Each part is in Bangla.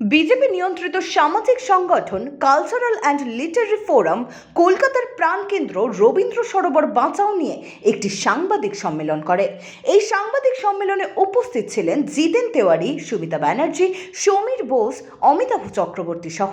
বিজেপি নিয়ন্ত্রিত সামাজিক সংগঠন কালচারাল অ্যান্ড লিটারি ফোরাম কলকাতার প্রাণকেন্দ্র রবীন্দ্র সরোবর বাঁচাও নিয়ে একটি সাংবাদিক সম্মেলন করে। এই সাংবাদিক সম্মেলনে উপস্থিত ছিলেন জিতেন তেওয়ারি সুমিতা ব্যানার্জি, সমীর বোস, অমিতাভ চক্রবর্তী সহ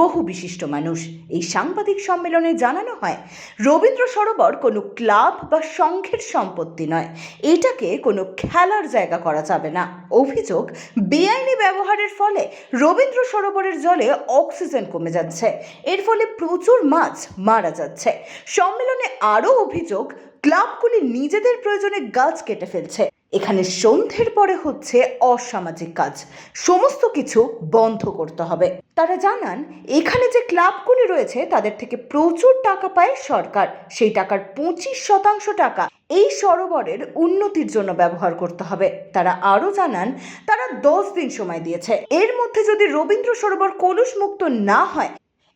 বহু বিশিষ্ট মানুষ। এই সাংবাদিক সম্মেলনে জানানো হয়, রবীন্দ্র সরোবর কোনো ক্লাব বা সংঘের সম্পত্তি নয়। এটাকে কোনো খেলার জায়গা করা যাবে না। অভিযোগ, বেআইনি ব্যবহারের ফলে রবীন্দ্র সরোবরের জলে অক্সিজেন কমে যাচ্ছে। এর ফলে প্রচুর মাছ মারা যাচ্ছে। সম্মেলনে আরও অভিযোগ, ক্লাবগুলি নিজেদের প্রয়োজনে গাছ কেটে ফেলছে। এখানে সন্ধ্যের পরে হচ্ছে অসামাজিক কাজ। সমস্ত কিছু বন্ধ করতে হবে। তারা জানান, এখানে যে ক্লাবগুলি রয়েছে, তাদের থেকে প্রচুর টাকা পায় সরকার। সেই টাকার পঁচিশ শতাংশ টাকা এই সরোবরের উন্নতির জন্য ব্যবহার করতে হবে। তারা আরও জানান, তারা দশ দিন সময় দিয়েছে। এর মধ্যে যদি রবীন্দ্র সরোবর কলুষ মুক্ত না হয়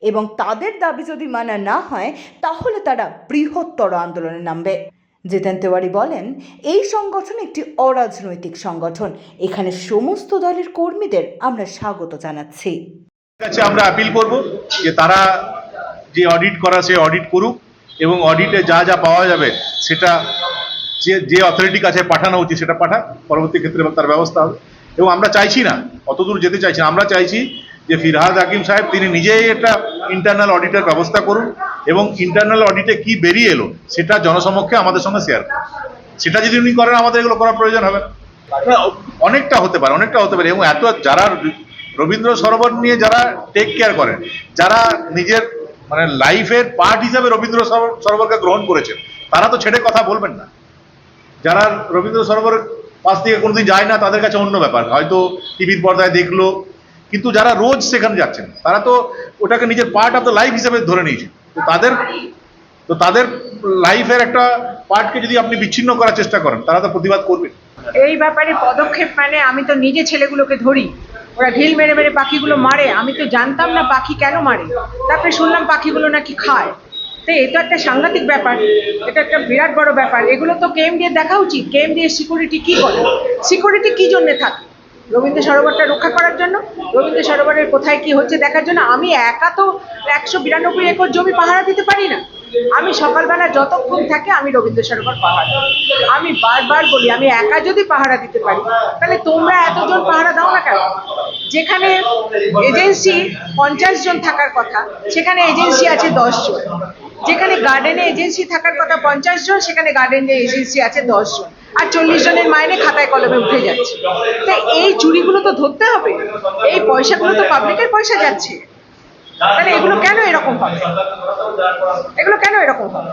এবং তাদের দাবি যদি মানা না হয়, তাহলে তারা বৃহত্তর আন্দোলনে নামবে। জিতেন তেওয়ারি বলেন, এই সংগঠন একটি অরাজনৈতিক সংগঠন। এখানে সমস্ত দলের কর্মীদের আমরা স্বাগত জানাচ্ছি। আমরা আপিল করব যে তারা যে অডিট করা সে অডিট করুক এবং অডিটে যা যা পাওয়া যাবে সেটা যে যে অথরিটির কাছে পাঠানো উচিত সেটা পাঠাক। পরবর্তী ক্ষেত্রে তার ব্যবস্থা হবে। এবং আমরা চাইছি না, অতদূর যেতে চাইছি না। আমরা চাইছি যে ফিরহাদ হাকিম সাহেব, তিনি নিজেই একটা ইন্টারনাল অডিটের ব্যবস্থা করুন এবং ইন্টারনাল অডিটে কি বেরিয়ে এলো সেটা জনসমক্ষে আমাদের সঙ্গে শেয়ার করুন। সেটা যদি উনি করেন, আমাদের এগুলো করার প্রয়োজন হবে অনেকটা হতে পারে, অনেকটা হতে পারে। এবং এত যারা রবীন্দ্র সরোবর নিয়ে যারা টেক কেয়ার করেন, যারা নিজের মানে লাইফের পার্ট হিসাবে রবীন্দ্র সরোবর- সরোবরকে গ্রহণ করেছেন, তারা তো ছেড়ে কথা বলবেন না। যারা রবীন্দ্র সরোবরের পাশ থেকে কোনোদিন যায় না, তাদের কাছে অন্য ব্যাপার। হয়তো টিভির পর্দায় দেখল কিন্তু যারা রোজ সেখানে যাচ্ছেন, তারা তো ওটাকে নিজের পার্ট অফ দ্য লাইফ হিসেবে ধরে নিয়েছেন তো তাদের তো তাদের লাইফের একটা পার্টকে যদি আপনি বিচ্ছিন্ন করার চেষ্টা করেন, তারা তো প্রতিবাদ করবে। এই ব্যাপারে পদক্ষেপ মানে আমি তো নিজে ছেলেগুলোকে ধরি। ওরা ঢিল মেরে মেরে পাখিগুলো মারে। আমি তো জানতাম না পাখি কেন মারে। তারপরে শুনলাম পাখিগুলো নাকি খায়। তো এটা একটা সাংঘাতিক ব্যাপার। এটা একটা বিরাট বড় ব্যাপার। এগুলো তো কেম দিয়ে দেখা উচিত। কেম দিয়ে সিকিউরিটি কি করে? সিকিউরিটি কি জন্য থাকে? রবীন্দ্র সরোবরটা রক্ষা করার জন্য রবীন্দ্র সরোবরের কোথায় কি হচ্ছে দেখার জন্য আমি একা তো একশো বিরানব্বই একর জমি পাহারা দিতে পারি না। আমি সকালবেলা যতক্ষণ থাকে আমি রবীন্দ্র সরোবর পাহারা আমি বারবার বলি, আমি একা যদি পাহারা দিতে পারি, তাহলে তোমরা এতজন পাহারা দাও না কেন? যেখানে এজেন্সি পঞ্চাশ জন থাকার কথা, সেখানে এজেন্সি আছে দশ জন। যেখানে গার্ডেনে এজেন্সি থাকার কথা পঞ্চাশ জন, সেখানে গার্ডেনে এজেন্সি আছে দশ জন। আর চল্লিশ জনের মাইনে খাতায় কলমে উঠে যাচ্ছে। তো এই চুরিগুলো তো ধরতে হবে। এই পয়সাগুলো তো পাবলিকের পয়সা যাচ্ছে। তাহলে এগুলো কেন এরকম হবে? এগুলো কেন এরকম হবে?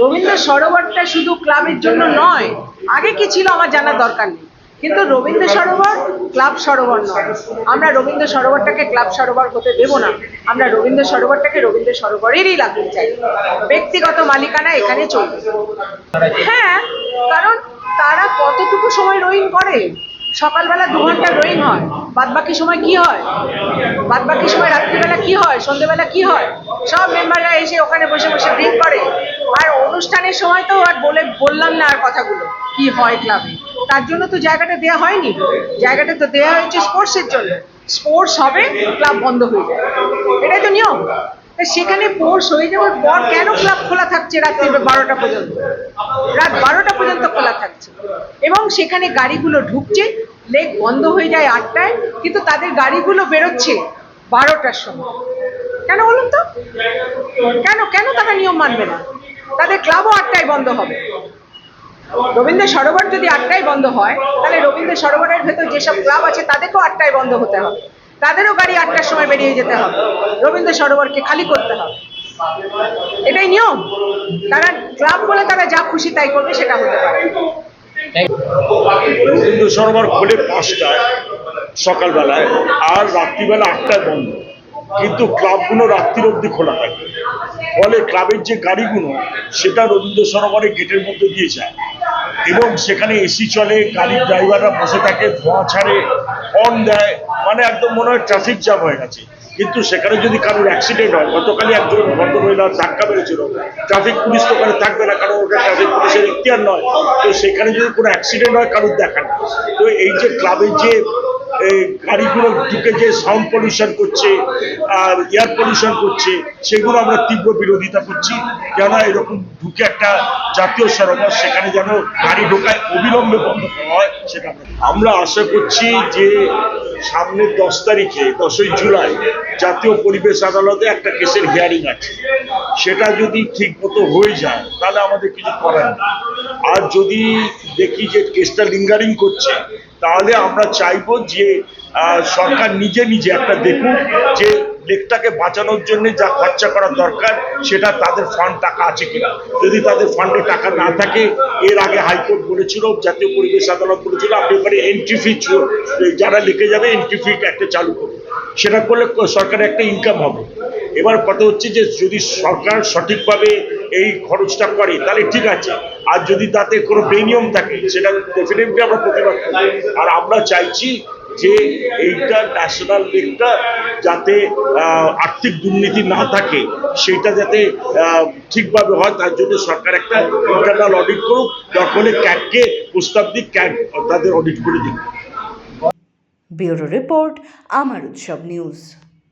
রবীন্দ্র সরোবরটা শুধু ক্লাবের জন্য নয়, আগে কি ছিল আমার জানার দরকার নেই। কিন্তু রবীন্দ্র সরোবর ক্লাব সরোবর নয়। আমরা রবীন্দ্র সরোবরটাকে ক্লাব সরোবর হতে দেব না। আমরা রবীন্দ্র সরোবরটাকে রবীন্দ্র সরোবরেরই রাখতে চাই। ব্যক্তিগত মালিকানা এখানে চলবে। হ্যাঁ কারণ তারা কতটুকু সময় রোয়িং করে? সকালবেলা দু ঘণ্টা রোয়িং হয়। বাদ বাকি সময় কি হয়? বাদ বাকি সময় রাত্রিবেলা কি হয়? সন্ধ্যেবেলা কি হয়? সব মেম্বাররা এসে ওখানে বসে বসে ড্রিঙ্ক করে। আর অনুষ্ঠানের সময় তো আর বলে, বললাম না আর কথাগুলো, কি হয় ক্লাবে তার জন্য তো জায়গাটা দেওয়া হয়নি। জায়গাটা তো দেওয়া হয়েছে স্পোর্টসের জন্য। স্পোর্টস হবে ক্লাব বন্ধ হয়ে যায়। এটাই তো নিয়ম। সেখানে স্পোর্টস হয়ে যাওয়ার পর কেন ক্লাব খোলা থাকছে রাত্রি বারোটা পর্যন্ত? রাত বারোটা পর্যন্ত খোলা থাকছে। এবং সেখানে গাড়িগুলো ঢুকছে, লেক বন্ধ হয়ে যায় আটটায়, কিন্তু তাদের গাড়িগুলো বেরোচ্ছে বারোটার সময়। কেন বলুন তো? কেন কেন তারা নিয়ম মানবে না? তাদের ক্লাবও আটটায় বন্ধ হবে। রবীন্দ্র সরোবর যদি আটটায় বন্ধ হয়, তাহলে রবীন্দ্র সরোবরের ভেতর যেসব ক্লাব আছে, তাদেরকেও আটটায় বন্ধ হতে হবে। তাদেরও গাড়ি আটটার সময় বেরিয়ে যেতে হবে। রবীন্দ্র সরোবরকে খালি করতে হবে। এটাই নিয়ম। তারা ক্লাব বলে তারা যা খুশি তাই করবে, সেটা হতে পারে। রবীন্দ্র সরোবর খোলে পাঁচটায়, সকালবেলায়, আর রাত্রিবেলা আটটায় বন্ধ। কিন্তু ক্লাবগুলো রাত্রির অবধি খোলা থাকে। ফলে ক্লাবের যে গাড়িগুলো, সেটা রবীন্দ্র সরোবরের গেটের মধ্যে দিয়ে যায়। এবং সেখানে এসি চলে, গাড়ির ড্রাইভাররা বসে থাকে, ধোঁয়া ছাড়ে হর্ন দেয় মানে একদম মনে হয় ট্রাফিক জ্যাম হয়ে গেছে। কিন্তু সেখানে যদি কারোর অ্যাক্সিডেন্ট হয়, গতকালই একজন ভদ্রমহিলার ধাক্কা বেড়েছিল ট্রাফিক পুলিশ তো ওখানে থাকবে না, কারণ ওটা ট্রাফিক পুলিশের ইতিহার নয়। তো সেখানে যদি কোনো অ্যাক্সিডেন্ট হয়, কারোর দেখা নেই। তো এই যে ক্লাবের যে গাড়িগুলো ঢুকে যে সাউন্ড পলিউশন করছে আর এয়ার পলিউশন করছে, সেগুলো আমরা তীব্র বিরোধিতা করছি। কেন এরকম ঢুকে একটা জাতীয় সরোবর, সেখানে যেন গাড়ি ঢোকায় অবিলম্বে বন্ধ হয় সেটা আমরা- আশা করছি যে সামনের দশ তারিখে, দশই জুলাই, জাতীয় পরিবেশ আদালতে একটা কেসের হিয়ারিং আছে। সেটা যদি ঠিক মতো হয়ে যায়, তাহলে আমাদের কিছু করার আর যদি দেখি যে কেসটা লিঙ্গারিং করছে তাহলে আমরা চাইব যে সরকার নিজে নিজে একটা দেখুক যে লেকটাকে বাঁচানোর জন্য যা খরচা করা দরকার, সেটা তাদের ফান্ড টাকা আছে কিনা। যদি তাদের ফান্ডে টাকা না থাকে, এর আগে হাইকোর্ট বলেছিল, জাতীয় পরিবেশ আদালত বলেছিল, আপনি এবারে এন্ট্রি ফি যারা লিখে যাবে এন্ট্রি ফি একটা চালু করুন। সেটা করলে সরকারের একটা ইনকাম হবে। এবার কথা হচ্ছে যে, যদি সরকার সঠিকভাবে এই খরচটা করে, তাহলে ঠিক আছে। আর যদি তাতে কোনো বেনিয়ম থাকে, সেটা ডেফিনেটলি আমরা প্রতিবাদ করব। আর আমরা চাইছি যে এইটা ন্যাশনাল লিগটা যাতে আর্থিক দুর্নীতি না থাকে, সেটা যাতে ঠিকভাবে হয়, তার জন্য সরকার একটা ইন্টারনাল অডিট করুক হলে ক্যাটকে প্রস্তাব দিক ক্যাট তাদের অডিট করে দিক। ব্যুরো রিপোর্ট, আমার উৎসব নিউজ।